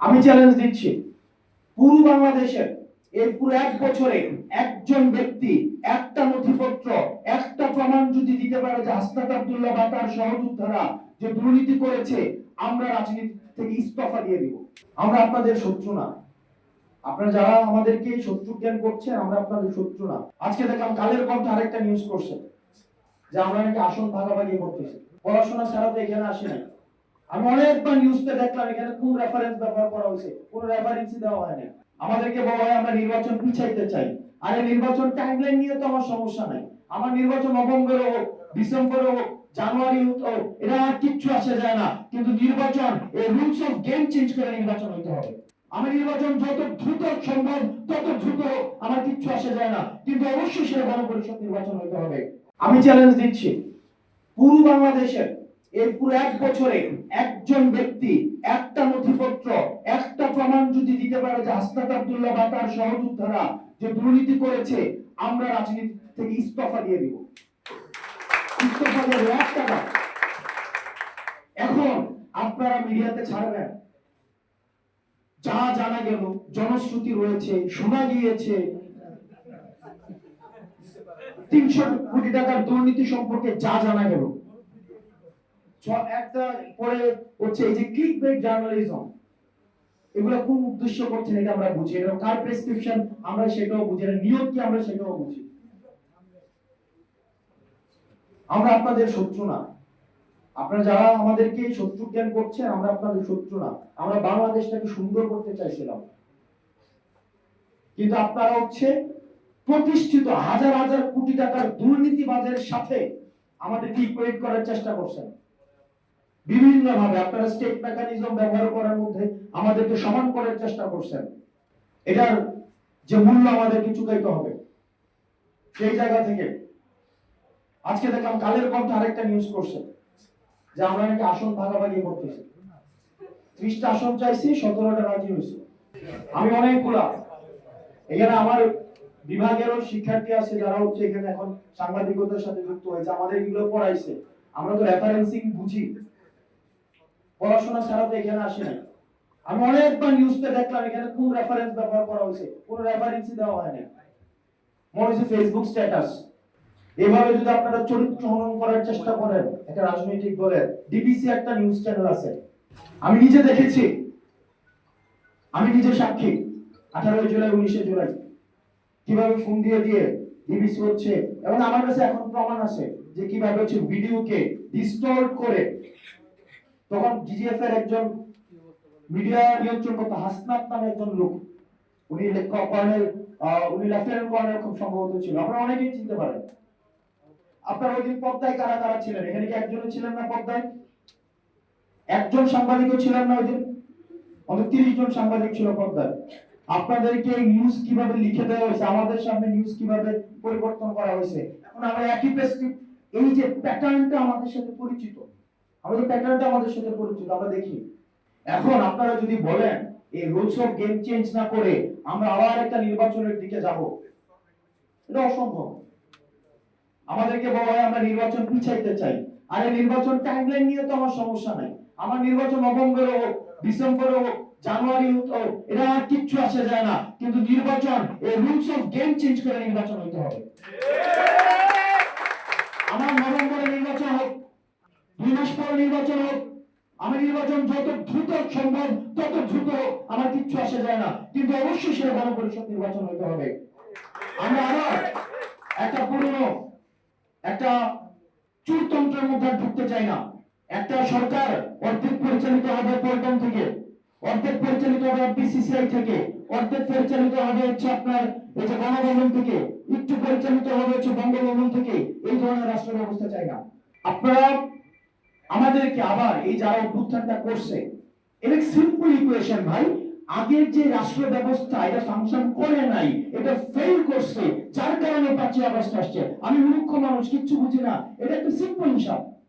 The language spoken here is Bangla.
আমি চ্যালেঞ্জ দিচ্ছি। পুরো বাংলাদেশের এই পুরো এক বছরে একজন ব্যক্তি একটা নথিপত্র, একটা প্রমাণ যদি দিতে পারে যে হাসনাত আব্দুল্লাহ বা তার সহযোদ্ধারা যে দুর্নীতি করেছে, আমরা রাজনীতি থেকে ইস্তফা দিয়ে দিব। আমরা আপনাদের শত্রু না। আপনারা যারা আমাদেরকে শত্রু জ্ঞান করছেন, আমরা আপনাদের শত্রু না। আজকে দেখলাম কালের কণ্ঠে আরেকটা নিউজ করছে, যে আমরা নাকি আসন ভাগাভাগি করতেছি। পড়াশোনা ছাড়া তো এখানে আসে নাই। আমি অনেকবার নিউজতে দেখলাম, এখানে কোন রেফারেন্স ব্যবহার করা হয়েছে? কোন রেফারেন্সই দেওয়া হয় না আমাদেরকে বলা হয়, আমরা নির্বাচন পিছাইতে চাই। আর এই নির্বাচন টাইমলাইন নিয়ে তো আমার সমস্যা নাই। আমার নির্বাচন নভেম্বরে হোক, ডিসেম্বরে হোক, জানুয়ারি হোক এটা আর কিচ্ছু আসে যায় না। কিন্তু নির্বাচন, এই রুলস অফ গেম চেঞ্জ করে নির্বাচন হইতে হবে। আমি নির্বাচন যত দ্রুত সম্ভব, তত দ্রুত আমার কিচ্ছু আসে যায় না। কিন্তু অবশ্যই সেটা গণপরিষদ নির্বাচন হইতে হবে। আমি চ্যালেঞ্জ দিচ্ছি। পুরো বাংলাদেশের এই পুরো এক বছরে একজন ব্যক্তি একটা নথিপত্র একটা প্রমাণ যদি দিতে পারে যে হাসনাত আব্দুল্লাহ বা তার সহযোদ্ধারা যে দুর্নীতি করেছে আমরা রাজনীতি থেকে ইস্তফা দিয়ে দিব। ইস্তফা দিয়ে দেব, একটা না। এখন আপনারা মিডিয়াতে ছাড়বেন। যা জানা গেল জনশ্রুতি রয়েছে শোনা গিয়েছে। তিনশো কোটি টাকার দুর্নীতি সম্পর্কে যা জানা গেল। আমরা আপনাদের শত্রু না। আপনারা যারা আমাদেরকে শত্রু জ্ঞান আমরা আপনাদের শত্রু না। আমরা বাংলাদেশটাকে সুন্দর করতে চাইছিলাম। কিন্তু আপনারা হচ্ছে প্রতিষ্ঠিত হাজার হাজার কোটি টাকার দুর্নীতিবাজের সাথে আমাদেরকে ইকুয়েট করার চেষ্টা করছেন। বিভিন্ন ভাবে আপনারা স্টেট মেকানিজম ব্যবহার করার মধ্যে আমাদেরকে সমান করার চেষ্টা করছেন। এটার যে মূল্য আমাদেরকে চুকাইতে হবে। সেই জায়গা থেকে। আজকে দেখলাম কালের কণ্ঠে আরেকটা নিউজ করছে, যে আমরা নাকি আসন ভাগাভাগি করতেছি। ত্রিশটা আসন চাইছি, সতেরোটা রাজি হয়েছে। আমি অনেকগুলা। এখানে আমার বিভাগেরও শিক্ষার্থী আছে যারা হচ্ছে এখানে এখন সাংবাদিকতার সাথে যুক্ত হয়েছে, আমাদের এগুলো পড়াইছে। আমরা তো রেফারেন্সিং বুঝি। পড়াশোনা ছাড়া তো এখানে আসে নাই। আমি অনেকবার নিউজতে দেখলাম, এখানে কোন রেফারেন্স ব্যবহার করা হয়েছে? কোন রেফারেন্সই দেওয়া হয় না মনে হচ্ছে ফেসবুক স্ট্যাটাস এভাবে যদি আপনারা চরিত্র হনন করার চেষ্টা করেন, একটা রাজনৈতিক দলের ডিবিসি একটা নিউজ চ্যানেল আছে। আমি নিজে দেখেছি। আমি নিজে সাক্ষী। আঠারোই জুলাই, উনিশে জুলাই। কীভাবে ফোন দিয়ে দিয়ে ডিবিসি হচ্ছে? এবং আমার কাছে এখন প্রমাণ আছে যে কীভাবে হচ্ছে ভিডিওকে ডিস্টর্ট করে তখন জিজিএফ এর একজন মিডিয়া নিয়ন্ত্রণ করতো হাসনাত নামে একজন লোক, উনি কর্নেল উনি লেফটেন্যান্ট কর্নেল খুব সম্ভবত ছিল। আপনারা অনেকেই চিনতে পারেন। আপনারা ওই দিন পদ্মায় কারা কারা ছিলেন? এখানে কি একজনও ছিলেন না পদ্মায়? একজন সাংবাদিকও ছিলেন না ওই দিন? অন্তত তিরিশ জন সাংবাদিক ছিল পদ্মায়। আপনাদেরকে নিউজ কীভাবে লিখে দেওয়া হয়েছে? আমাদের সামনে নিউজ কীভাবে পরিবর্তন করা হয়েছে? এখন আমরা একই প্রেসক্রিপ এই যে প্যাটার্নটা আমাদের সাথে পরিচিত। আমাদের প্যাটার্নটা আমাদের সাথে পরিচিত আমরা দেখি। এখন আপনারা যদি বলেন এই রুলস অফ গেম চেঞ্জ না করে আমরা আবার একটা নির্বাচনের দিকে যাব এটা অসম্ভব। আমাদেরকে বলা হয় আমরা নির্বাচন পিছাইতে চাই। আর এই নির্বাচন টাইমলাইন নিয়ে তো আমার সমস্যা নাই। আমার নির্বাচন নভেম্বরে হোক ডিসেম্বরে হোক জানুয়ারি হোক এটা আর কিচ্ছু আসে যায় না। কিন্তু নির্বাচন এই রুলস অফ গেম চেঞ্জ করে নির্বাচন হইতে হবে। আমার নভেম্বরে নির্বাচন হোক দুই নির্বাচন হোক, আমি নির্বাচন যত দ্রুত সম্ভব, তত দ্রুত আমার কিচ্ছু আসে যায় না। কিন্তু অবশ্যই সেটা গণপরিষদ নির্বাচন হইতে হবে। আমরা আবার একটা পুরনো, একটা চুরতন্ত্রের মধ্যে ঢুকতে চাই না। একটা সরকার অর্ধেক পরিচালিত হবে পল্টন থেকে, অর্ধেক পরিচালিত হবে বিসিসিআই থেকে, অর্ধেক পরিচালিত হবে হচ্ছে আপনার যে গণভবন থেকে, একটু পরিচালিত হবে হচ্ছে বঙ্গভবন থেকে। এই ধরনের রাষ্ট্র ব্যবস্থা চাই না। আপনারা আমাদেরকে আবার এই যারা অভ্যুত্থানটা করছে, এটা সিম্পল ইকুয়েশন ভাই। আগের যে রাষ্ট্র ব্যবস্থা, এটা ফাংশন করে নাই, এটা ফেল করছে, যার কারণে পাঁচই আগস্ট আসছে। আমি মূর্খ মানুষ, কিচ্ছু বুঝি না। এটা একটা সিম্পল হিসাব।